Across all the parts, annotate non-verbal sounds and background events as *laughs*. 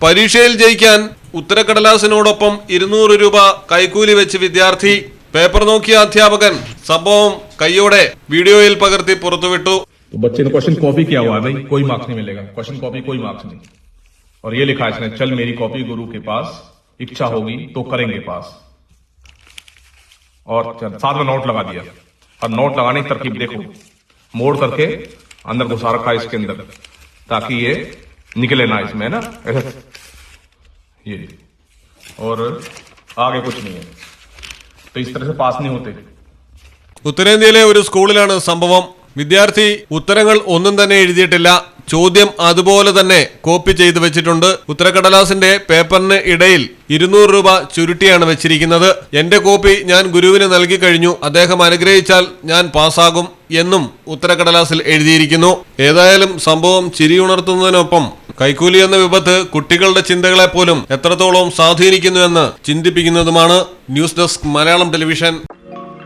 പരീക്ഷയിൽ ജയിക്കാൻ ഉത്തരക്കടലാസിനോടൊപ്പം ഇരുന്നൂറ് രൂപ കൈക്കൂലി വെച്ച് വിദ്യാർത്ഥി പേപ്പർ നോക്കിയ അധ്യാപകൻ സംഭവം കൈയോടെ വീഡിയോയിൽ പകർത്തി പുറത്തുവിട്ടു तो बच्चे ने क्वेश्चन कॉपी किया हुआ है भाई कोई मार्क्स नहीं मिलेगा क्वेश्चन कॉपी कोई मार्क्स नहीं और ये लिखा है इसने चल मेरी कॉपी गुरु के पास इच्छा होगी तो करेंगे पास और चल, साथ में नोट लगा दिया और नोट लगाने की तरकीब देखो मोड़ करके अंदर घुसा रखा है इसके अंदर ताकि ये निकले ना इसमें है ना *laughs* ऐसे ये और आगे कुछ नहीं है तो इस तरह से पास नहीं होते ഉത്തരേന്ത്യയിലെ ഒരു സ്കൂളിലാണ് സംഭവം വിദ്യാർത്ഥി ഉത്തരങ്ങൾ ഒന്നും തന്നെ എഴുതിയിട്ടില്ല ചോദ്യം അതുപോലെ തന്നെ കോപ്പി ചെയ്തു വെച്ചിട്ടുണ്ട് ഉത്തരക്കടലാസിന്റെ പേപ്പറിന് ഇടയിൽ ഇരുന്നൂറ് രൂപ ചുരുട്ടിയാണ് വെച്ചിരിക്കുന്നത് എന്റെ കോപ്പി ഞാൻ ഗുരുവിന് നൽകി കഴിഞ്ഞു അദ്ദേഹം അനുഗ്രഹിച്ചാൽ ഞാൻ പാസ്സാകും എന്നും ഉത്തരക്കടലാസിൽ എഴുതിയിരിക്കുന്നു ഏതായാലും സംഭവം ചിരിയുണർത്തുന്നതിനൊപ്പം കൈക്കൂലി എന്ന വിപത്ത് കുട്ടികളുടെ ചിന്തകളെ പോലും എത്രത്തോളം സ്വാധീനിക്കുന്നുവെന്ന് ചിന്തിപ്പിക്കുന്നതുമാണ് ന്യൂസ് ഡെസ്ക് മലയാളം ടെലിവിഷൻ.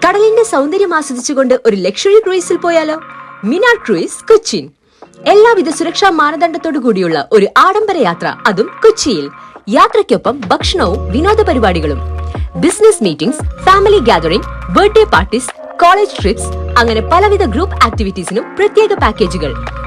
കടലിന്റെ സൗന്ദര്യം ആസ്വദിച്ചുകൊണ്ട് ഒരു ലക്ഷറി ക്രൂയിസിൽ പോയാലോ? മിനാർ ക്രൂയിസ് കൊച്ചിൻ. എല്ലാവിധ സുരക്ഷാ മാനദണ്ഡത്തോടു കൂടിയുള്ള ഒരു ആഡംബര യാത്ര അതും കൊച്ചിയിൽ. യാത്രയ്ക്കൊപ്പം ഭക്ഷണവും വിനോദ പരിപാടികളും. Business meetings family gathering birthday parties college trips അങ്ങനെ പലവിധ ഗ്രൂപ്പ് ആക്ടിവിറ്റീസിനും പ്രത്യേക പാക്കേജുകൾ.